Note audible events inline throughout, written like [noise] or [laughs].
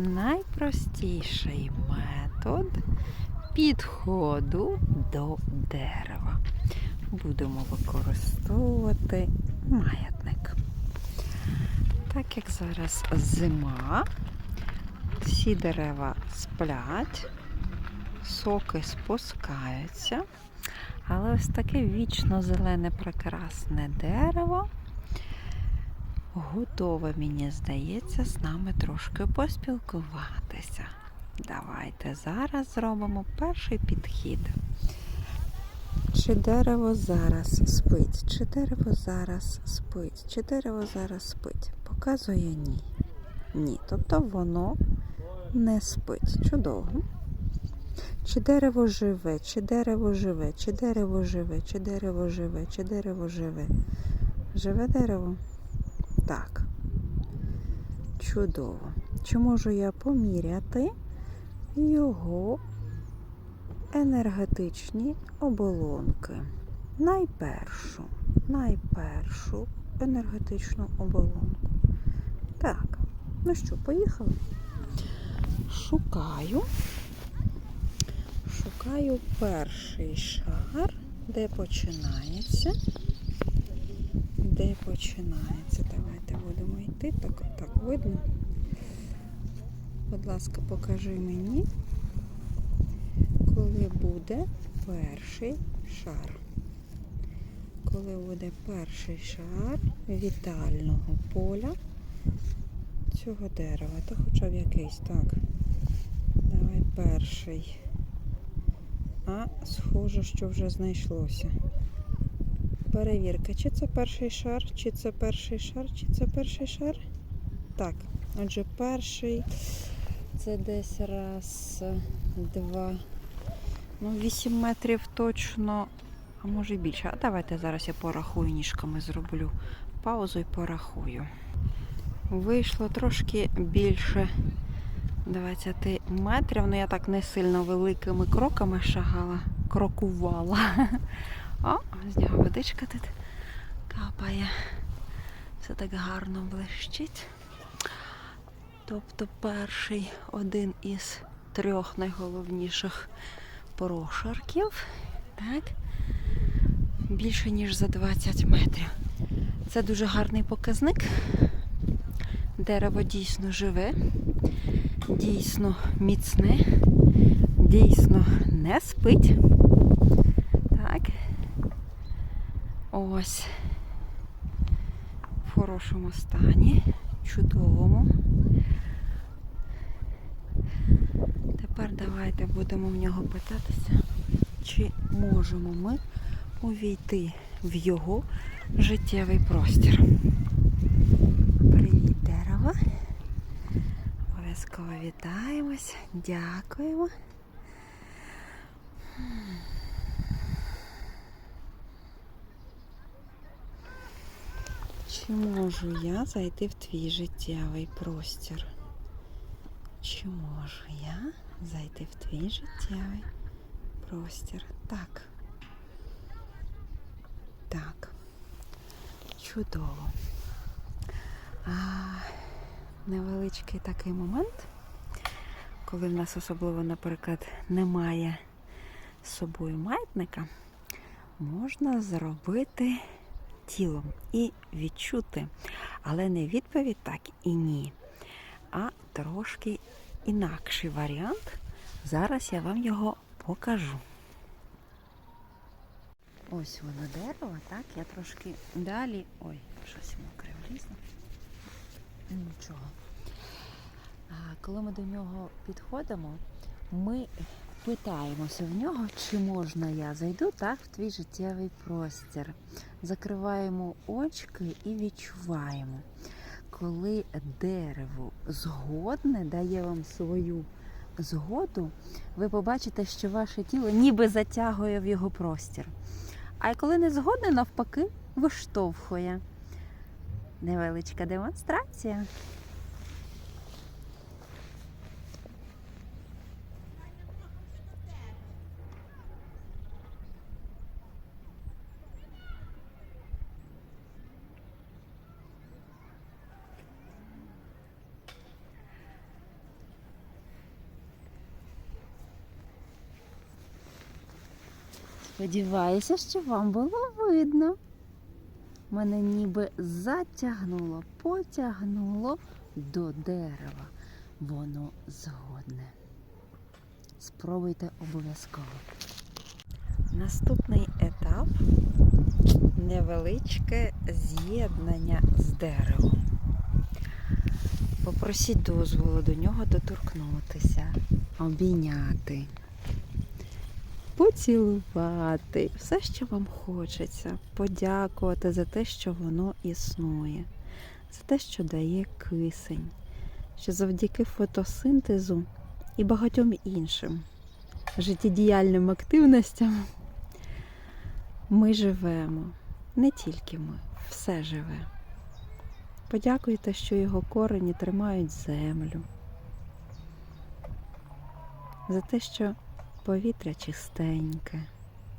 найпростіший метод підходу до дерева. Будемо використовувати маятник. Так як зараз зима, всі дерева сплять, соки спускаються, але ось таке вічно зелене прекрасне дерево готове, мені здається, з нами трошки поспілкуватися. Давайте зараз зробимо перший підхід. Чи дерево зараз спить? Чи дерево зараз спить? Чи дерево зараз спить? Показує ні. Ні. Тобто воно не спить. Чудово. Чи дерево живе, чи дерево живе, чи дерево живе, чи дерево живе, чи дерево живе. Живе дерево? Так. Чудово. Чи можу я поміряти його енергетичні оболонки? Найпершу, найпершу енергетичну оболонку. Так, ну що, поїхали? Шукаю. Шукаю перший шар, де починається. Де починається? Давайте будемо йти. Так, так видно. Будь ласка, покажи мені, коли буде перший шар. Коли буде перший шар вітального поля цього дерева, та хоча б якийсь, так. Давай перший. А, схоже, що вже знайшлося. Перевірка, чи це перший шар, чи це перший шар, чи це перший шар? Так, отже, перший це десь раз, два, ну, 8 метрів точно, а може й більше. А давайте зараз я порахую ніжками зроблю паузу і порахую. Вийшло трошки більше 20 метрів, ну я так не сильно великими кроками шагала, крокувала. [laughs] О, з нього водичка тут капає. Все так гарно блищить. Тобто перший один із трьох найголовніших прошарків. Так. Більше ніж за 20 метрів. Це дуже гарний показник. Дерево дійсно живе, дійсно міцне, дійсно не спить. Так. Ось. В хорошому стані, чудовому. Тепер давайте будемо в нього питатися, чи можемо ми увійти в його життєвий простір. Привіт, дерево. Обов'язково вітаємось. Дякуємо. Чи можу я зайти в твій життєвий простір? Чи можу я зайти в твій життєвий простір? Так. Так. Чудово. А, невеличкий такий момент, коли в нас особливо, наприклад, немає з собою маятника, можна зробити тілом і відчути, але не відповідь так і ні, а трошки інакший варіант. Зараз я вам його покажу. Ось воно дерево, так? Я трошки далі. Ой, щось мокре влізло. Нічого. Коли ми до нього підходимо, ми питаємося в нього, чи можна я зайду так в твій життєвий простір. Закриваємо очки і відчуваємо, коли дерево згодне дає вам свою згоду, ви побачите, що ваше тіло ніби затягує в його простір. А коли не згодне, навпаки, виштовхує. Невеличка демонстрація. Сподіваюся, що вам було видно. Мене ніби затягнуло, потягнуло до дерева. Воно згодне. Спробуйте обов'язково. Наступний етап невеличке з'єднання з деревом. Попросіть дозволу до нього доторкнутися, обійняти, поцілувати, все, що вам хочеться, подякувати за те, що воно існує, за те, що дає кисень, що завдяки фотосинтезу і багатьом іншим життєдіяльним активностям ми живемо. Не тільки ми, все живе. Подякуйте, що його корені тримають землю. За те, що повітря чистеньке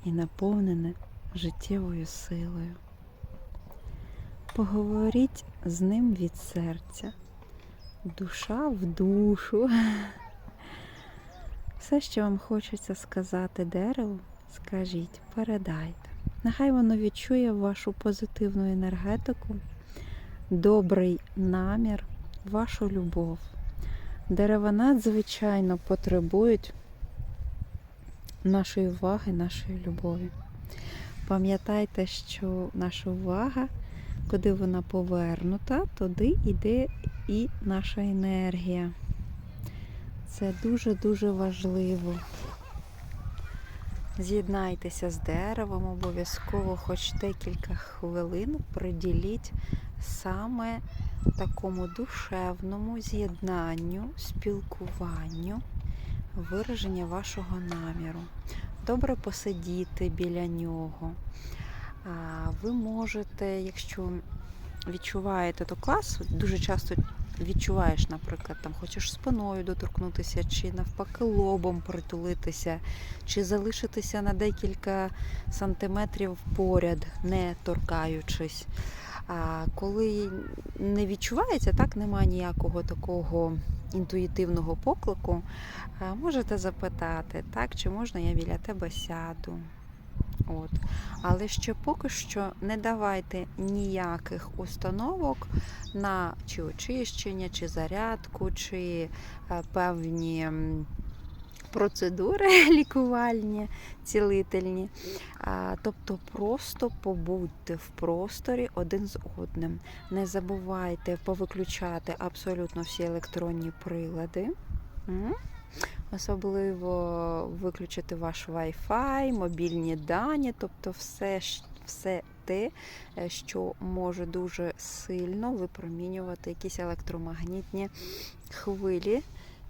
і наповнене життєвою силою. Поговоріть з ним від серця, душа в душу. [laughs] Все, що вам хочеться сказати дереву, скажіть, передайте. Нехай воно відчує вашу позитивну енергетику, добрий намір, вашу любов. Дерева надзвичайно потребують нашої уваги, нашої любові. Пам'ятайте, що наша увага, куди вона повернута, туди йде і наша енергія. Це дуже-дуже важливо. З'єднайтеся з деревом, обов'язково хоч декілька хвилин приділіть саме такому душевному з'єднанню, спілкуванню, вираження вашого наміру. Добре посидіти біля нього. Ви можете, якщо відчуваєте, то клас, дуже часто відчуваєш, наприклад, там хочеш спиною доторкнутися, чи навпаки лобом притулитися, чи залишитися на декілька сантиметрів поряд, не торкаючись. А коли не відчувається, так немає ніякого такого інтуїтивного поклику, можете запитати, так, чи можна я біля тебе сяду. От. Але ще поки що не давайте ніяких установок на чи очищення, чи зарядку, чи е, певні процедури [laughs] лікувальні, цілительні. Тобто просто побудьте в просторі один з одним. Не забувайте повиключати абсолютно всі електронні прилади. Особливо виключити ваш Wi-Fi, мобільні дані, тобто все, все те, е, що може дуже сильно випромінювати якісь електромагнітні хвилі,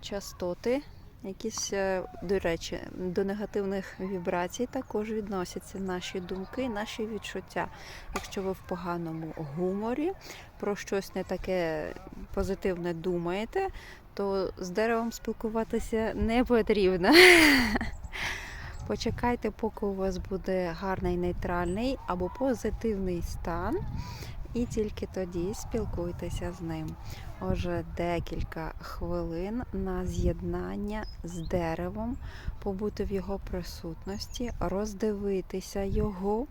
частоти. Якісь, е, до речі, до негативних вібрацій також відносяться наші думки, наші відчуття. Якщо ви в поганому гуморі про щось не таке позитивне думаєте, то з деревом спілкуватися не потрібно. [laughs] Почекайте, поки у вас буде гарний нейтральний або позитивний стан, і тільки тоді спілкуйтеся з ним. Отже, декілька хвилин на з'єднання з деревом, побути в його присутності, роздивитися його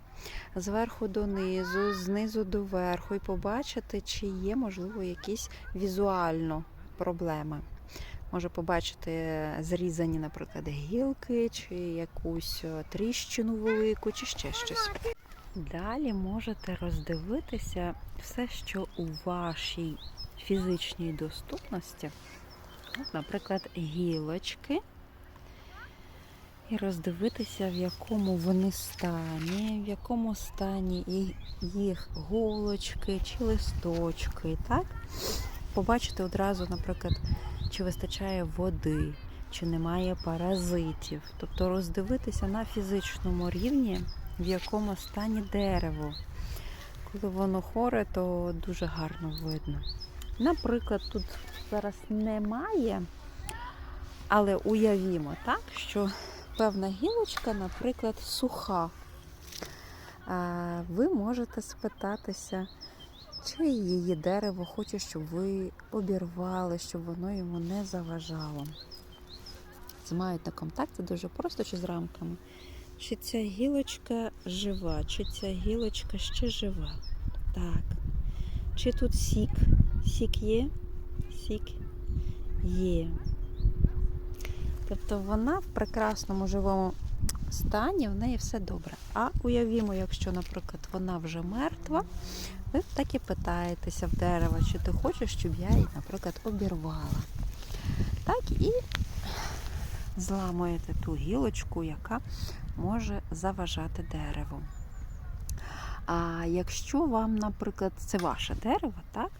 зверху донизу, знизу до верху, і побачити, чи є, можливо, якісь візуально проблеми. Може побачити зрізані, наприклад, гілки, чи якусь е, тріщину велику, чи ще щось. Далі можете роздивитися все, що у вашій фізичній доступності, наприклад, гілочки, і роздивитися, в якому вони стані, в якому стані їх голочки чи листочки. так? Побачити одразу, наприклад, чи вистачає води, чи немає паразитів. Тобто роздивитися на фізичному рівні, в якому стані дерево. Коли воно хоре, то дуже гарно видно. Наприклад, тут зараз немає, але уявімо, так, що певна гілочка, наприклад, суха. Ви можете спитатися, чи її дерево хоче, щоб ви обірвали, щоб воно йому не заважало. Змають на контакт, це дуже просто чи з рамками, чи ця гілочка жива, чи ця гілочка ще жива. Так. Чи тут сік? Сік є? Сік є. Тобто вона в прекрасному живому стані, в неї все добре. А уявімо, якщо, наприклад, вона вже мертва, ви так і питаєтеся в дерева, чи ти хочеш, щоб я її, наприклад, обірвала. Так і зламуєте ту гілочку, яка може заважати дереву. А якщо вам, наприклад, це ваше дерево, так,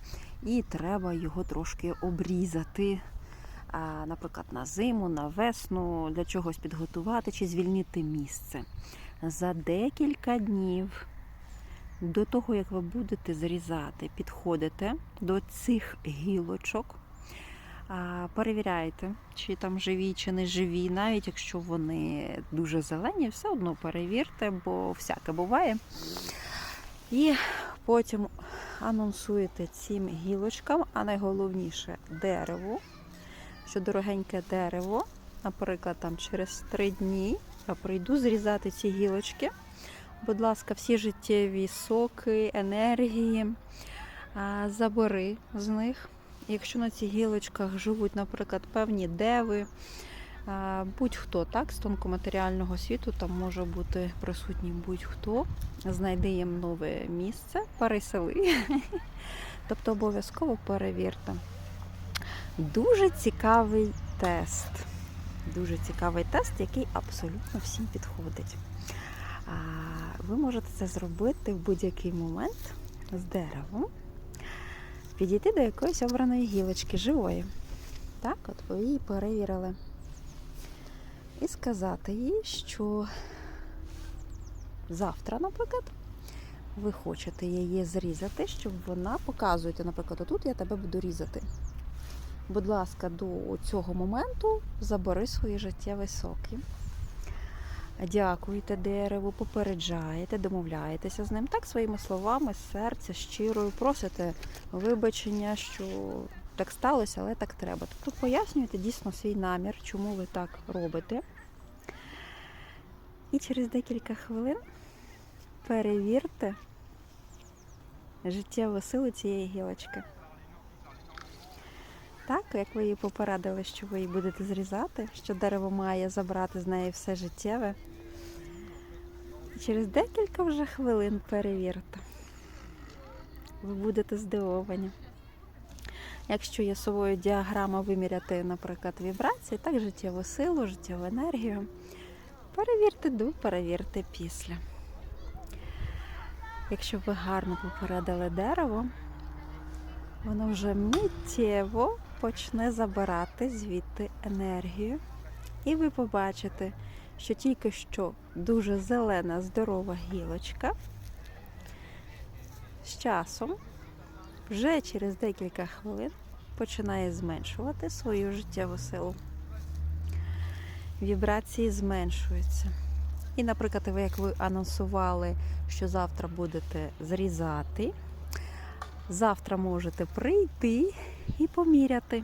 і треба його трошки обрізати, наприклад, на зиму, на весну, для чогось підготувати чи звільнити місце. За декілька днів до того, як ви будете зрізати, підходите до цих гілочок, перевіряйте, чи там живі, чи не живі, навіть якщо вони дуже зелені, все одно перевірте, бо всяке буває. І потім анонсуєте цим гілочкам, а найголовніше дереву, що дорогеньке дерево, наприклад, там через три дні я прийду зрізати ці гілочки. Будь ласка, всі життєві соки, енергії, а, забери з них. Якщо на цих гілочках живуть, наприклад, певні деви, будь-хто так, з тонкоматеріального світу, там може бути присутній будь-хто, знайди їм нове місце, пересели. [laughs] Тобто обов'язково перевірте. Дуже цікавий тест. Дуже цікавий тест, який абсолютно всім підходить. Ви можете це зробити в будь-який момент з деревом, підійти до якоїсь обраної гілочки живої. Так, от ви її перевірили. І сказати їй, що завтра, наприклад, ви хочете її зрізати, щоб вона показуєте, наприклад, отут я тебе буду різати. Будь ласка, до цього моменту забери свої життєві соки. Дякуєте дереву, попереджаєте, домовляєтеся з ним так своїми словами, з серця, щирою, просите вибачення, що так сталося, але так треба. Тобто пояснюєте дійсно свій намір, чому ви так робите. І через декілька хвилин перевірте життєву силу цієї гілочки. Так, як ви її попередили, що ви її будете зрізати, що дерево має забрати з неї все життєве. Через декілька вже хвилин перевірте. Ви будете здивовані. Якщо є совою діаграма виміряти, наприклад, вібрації, так, життєву силу, життєву енергію, перевірте до, перевірте після. Якщо ви гарно попередили дерево, воно вже миттєво почне забирати звідти енергію. І ви побачите, що тільки що дуже зелена, здорова гілочка з часом, вже через декілька хвилин, починає зменшувати свою життєву силу. Вібрації зменшуються. І, наприклад, ви, як ви анонсували, що завтра будете зрізати, завтра можете прийти і поміряти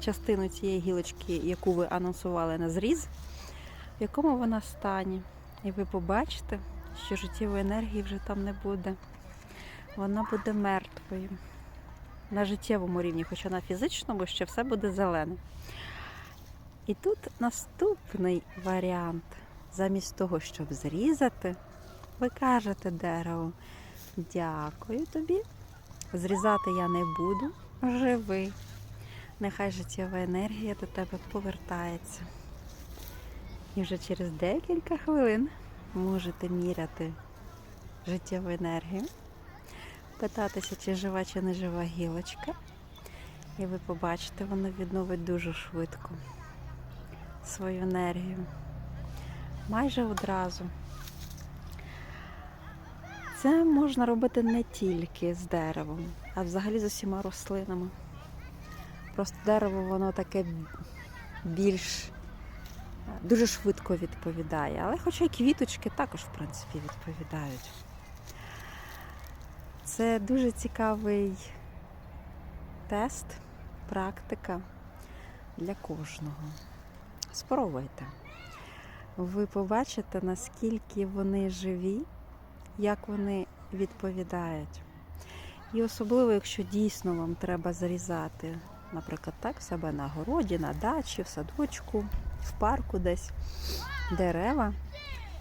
частину цієї гілочки, яку ви анонсували на зріз, в якому вона стані. І ви побачите, що життєвої енергії вже там не буде. Вона буде мертвою. На життєвому рівні, хоча на фізичному ще все буде зелене. І тут наступний варіант. Замість того, щоб зрізати, ви кажете дереву, дякую тобі. Зрізати я не буду, живи. Нехай життєва енергія до тебе повертається. І вже через декілька хвилин можете міряти життєву енергію, питатися, чи жива, чи не жива гілочка. І ви побачите, вона відновить дуже швидко свою енергію. Майже одразу. Це можна робити не тільки з деревом, а взагалі з усіма рослинами. Просто дерево воно таке більш дуже швидко відповідає. Але хоча й квіточки також, в принципі, відповідають. Це дуже цікавий тест, практика для кожного. Спробуйте. ви побачите, наскільки вони живі, як вони відповідають. І особливо, якщо дійсно вам треба зрізати, наприклад, так, в себе на городі, на дачі, в садочку, в парку десь дерева,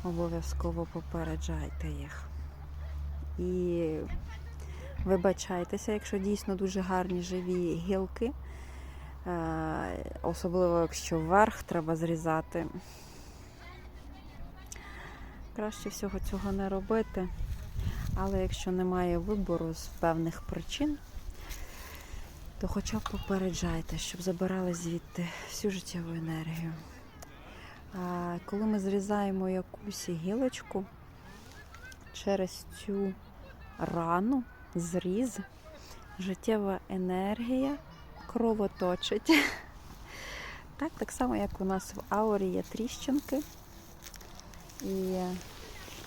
обов'язково попереджайте їх. І вибачайтеся, якщо дійсно дуже гарні живі гілки, е, особливо якщо вверх треба зрізати. Краще всього цього не робити. Але якщо немає вибору з певних причин, то хоча б попереджайте, щоб забирали звідти всю життєву енергію. А коли ми зрізаємо якусь гілочку через цю рану, зріз, життєва енергія кровоточить. [laughs] Так, так само, як у нас в аурі є тріщинки і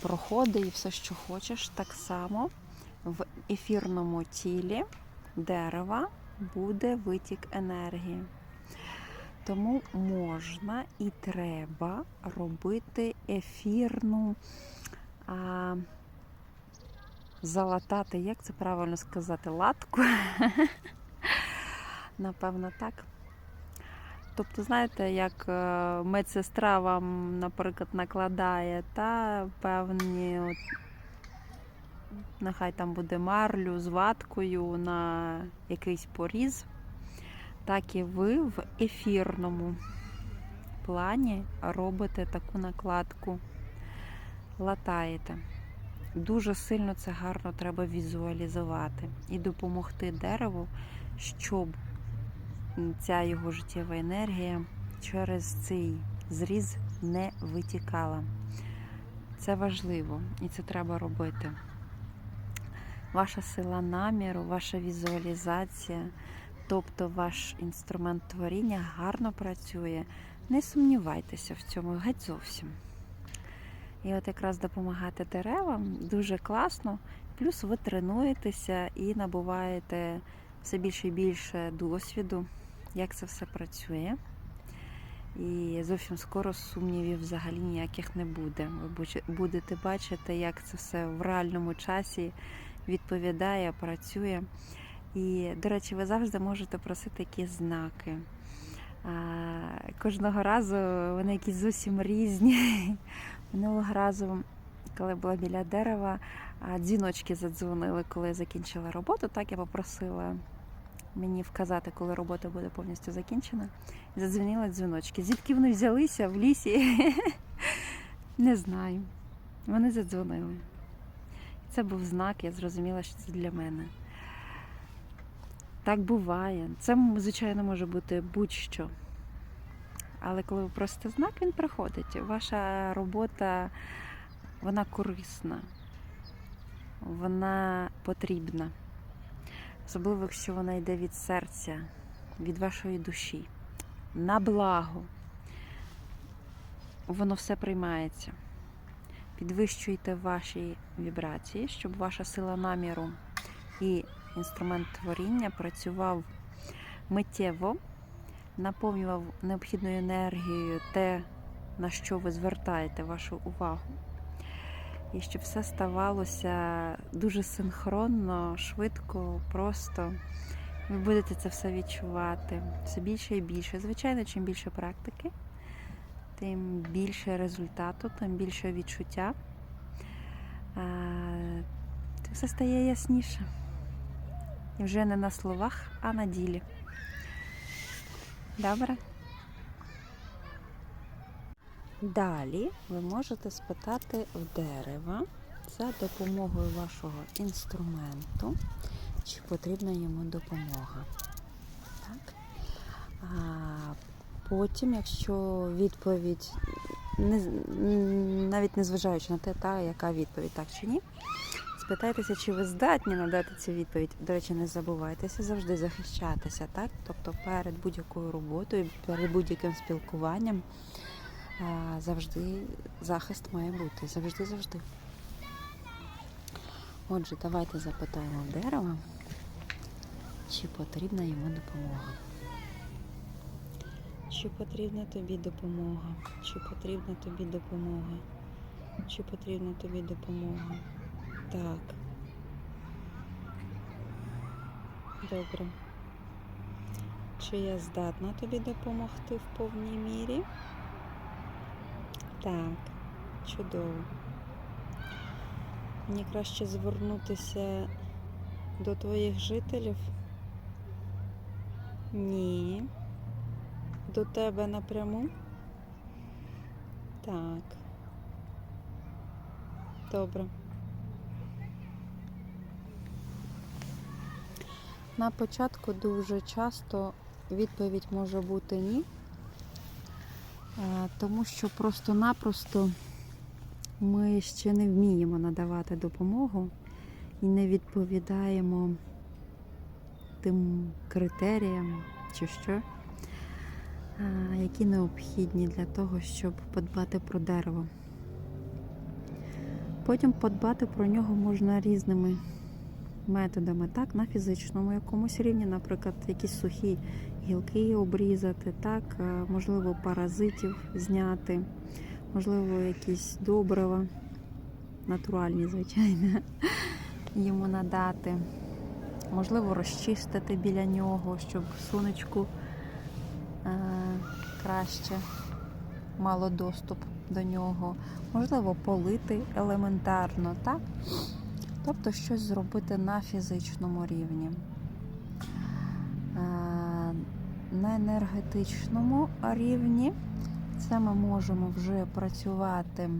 проходи, і все, що хочеш, так само в ефірному тілі дерева буде витік енергії. Тому можна і треба робити ефірну, а, залатати, як це правильно сказати, латку. [laughs] Напевно, так. Тобто, знаєте, як е, медсестра вам, наприклад, накладає та певні, от, нехай там буде марлю з ваткою на якийсь поріз, так і ви в ефірному плані робите таку накладку, латаєте. Дуже сильно це гарно треба візуалізувати і допомогти дереву, щоб ця його життєва енергія через цей зріз не витікала. Це важливо і це треба робити. Ваша сила наміру, ваша візуалізація, тобто ваш інструмент творіння гарно працює. Не сумнівайтеся в цьому геть зовсім. І от якраз допомагати деревам дуже класно, плюс ви тренуєтеся і набуваєте все більше і більше досвіду, як це все працює. І зовсім скоро сумнівів взагалі ніяких не буде. Ви будете бачити, як це все в реальному часі відповідає, працює. І, до речі, ви завжди можете просити якісь знаки. Кожного разу вони якісь зовсім різні. [laughs] Минулого разу, коли була біля дерева, дзвіночки задзвонили, коли я закінчила роботу. Так я попросила мені вказати, коли робота буде повністю закінчена. І задзвонили дзвіночки. Звідки вони взялися в лісі? [laughs] Не знаю. Вони задзвонили. Це був знак, я зрозуміла, що це для мене. Так буває. Це, звичайно, може бути будь-що. Але коли ви просите знак, він приходить. Ваша робота, вона корисна, вона потрібна. Особливо, якщо вона йде від серця, від вашої душі. На благо. Воно все приймається. Підвищуйте ваші вібрації, щоб ваша сила наміру і інструмент творіння працював миттєво, наповнював необхідною енергією те, на що ви звертаєте вашу увагу. І щоб все ставалося дуже синхронно, швидко, просто. Ви будете це все відчувати все більше і більше. Звичайно, чим більше практики, тим більше результату, тим більше відчуття. Це все стає ясніше. І вже не на словах, а на ділі. Добре? Далі ви можете спитати в дерева за допомогою вашого інструменту, чи потрібна йому допомога. Так? А Потім, якщо відповідь, не, навіть не зважаючи на те, та, яка відповідь, так чи ні, спитайтеся, чи ви здатні надати цю відповідь. До речі, не забувайтеся завжди захищатися, так? Тобто перед будь-якою роботою, перед будь-яким спілкуванням завжди захист має бути. Завжди-завжди. Отже, давайте запитаємо дерева, чи потрібна йому допомога. Чи потрібна тобі допомога? Чи потрібна тобі допомога? Чи потрібна тобі допомога? Так. Добре. Чи я здатна тобі допомогти в повній мірі? Так, чудово. Мені краще звернутися до твоїх жителів? Ні. До тебе напряму? Так. Добре. На початку дуже часто відповідь може бути ні, Е, тому що просто-напросто ми ще не вміємо надавати допомогу і не відповідаємо тим критеріям чи що, які необхідні для того, щоб подбати про дерево. Потім подбати про нього можна різними методами, так, на фізичному якомусь рівні, наприклад, якісь сухі гілки обрізати, так, е, можливо, паразитів зняти, можливо, якісь добрива, натуральні, звичайно, [laughs] йому надати. Можливо, розчистити біля нього, щоб сонечку краще мало доступ до нього. Можливо, полити елементарно, так? Тобто щось зробити на фізичному рівні. Е, На енергетичному рівні це ми можемо вже працювати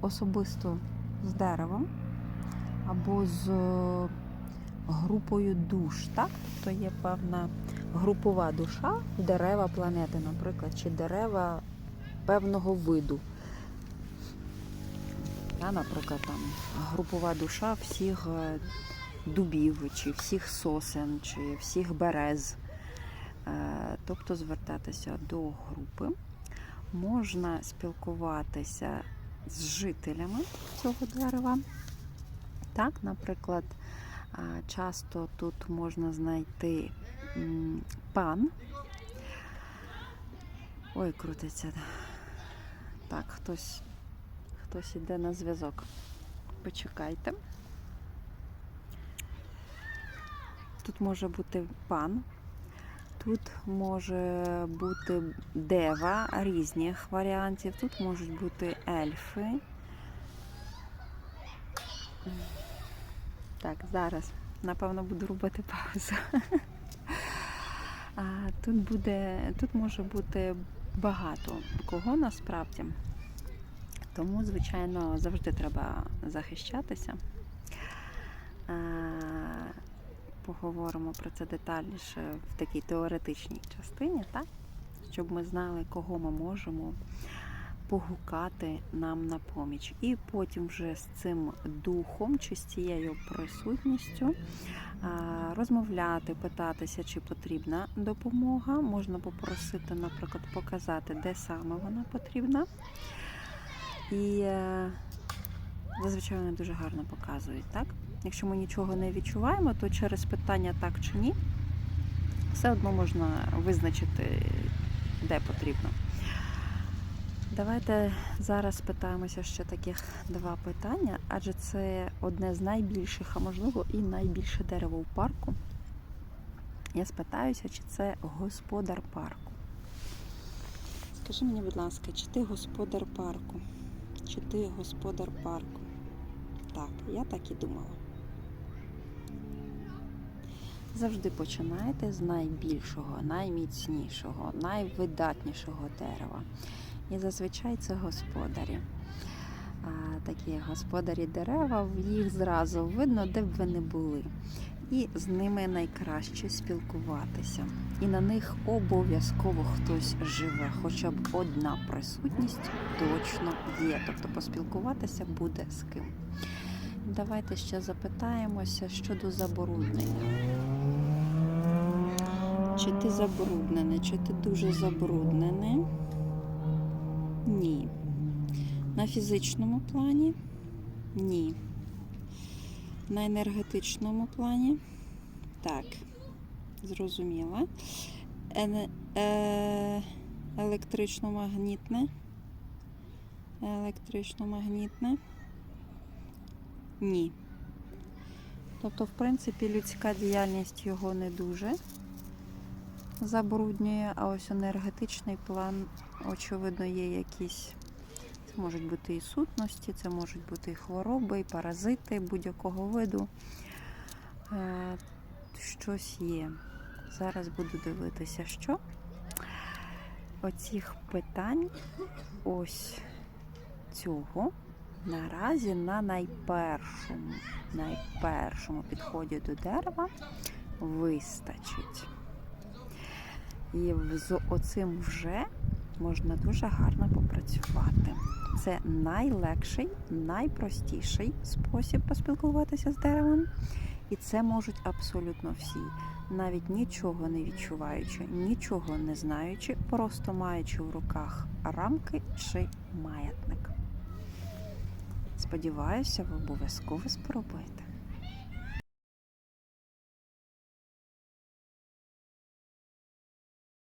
особисто з деревом або з е, групою душ. Так? Тобто є певна групова душа дерева планети, наприклад, чи дерева певного виду. Та, наприклад, там групова душа всіх е, дубів, чи всіх сосен, чи всіх берез. Е, Тобто звертатися до групи. Можна спілкуватися з жителями цього дерева. Так, наприклад, часто тут можна знайти пан. Ой, крутиться. Так, хтось, хтось іде на зв'язок. Почекайте. Тут може бути пан, тут може бути дева різних варіантів, тут можуть бути ельфи. Так, зараз, напевно, буду робити паузу. [laughs] Тут буде, тут може бути багато кого насправді. Тому, звичайно, завжди треба захищатися. Поговоримо про це детальніше в такій теоретичній частині, так? щоб ми знали, кого ми можемо погукати нам на поміч. І потім вже з цим духом чи з цією присутністю розмовляти, питатися, чи потрібна допомога. Можна попросити, наприклад, показати, де саме вона потрібна. І е, зазвичай вони дуже гарно показують, так? Якщо ми нічого не відчуваємо, то через питання так чи ні, все одно можна визначити, де потрібно. Давайте зараз питаємося ще таких два питання, адже це одне з найбільших, а можливо і найбільше дерево в парку. Я спитаюся, чи це господар парку. Скажи мені, будь ласка, чи ти господар парку? Чи ти господар парку? Так, я так і думала. Завжди починайте з найбільшого, найміцнішого, найвидатнішого дерева. І зазвичай це господарі. А, такі господарі дерева, їх зразу видно, де б ви не були. І з ними найкраще спілкуватися. І на них обов'язково хтось живе, хоча б одна присутність точно є. Тобто поспілкуватися буде з ким. Давайте ще запитаємося щодо забруднення. Чи ти забруднений, чи ти дуже забруднений? Ні. На фізичному плані? Ні. На енергетичному плані? Так. Зрозуміла. ене- е, електрично-магнітне. Електрично-магнітне. Ні. Тобто, в принципі, людська діяльність його не дуже забруднює, а ось енергетичний план, очевидно, є якісь. Це можуть бути і сутності, це можуть бути і хвороби, і паразити будь-якого виду. Е, щось є. Зараз буду дивитися, що. Оцих питань ось цього наразі на найпершому, найпершому підході до дерева вистачить. І з оцим вже можна дуже гарно попрацювати. Це найлегший, найпростіший спосіб поспілкуватися з деревом. І це можуть абсолютно всі, навіть нічого не відчуваючи, нічого не знаючи, просто маючи в руках рамки чи маятник. Сподіваюся, ви обов'язково спробуєте.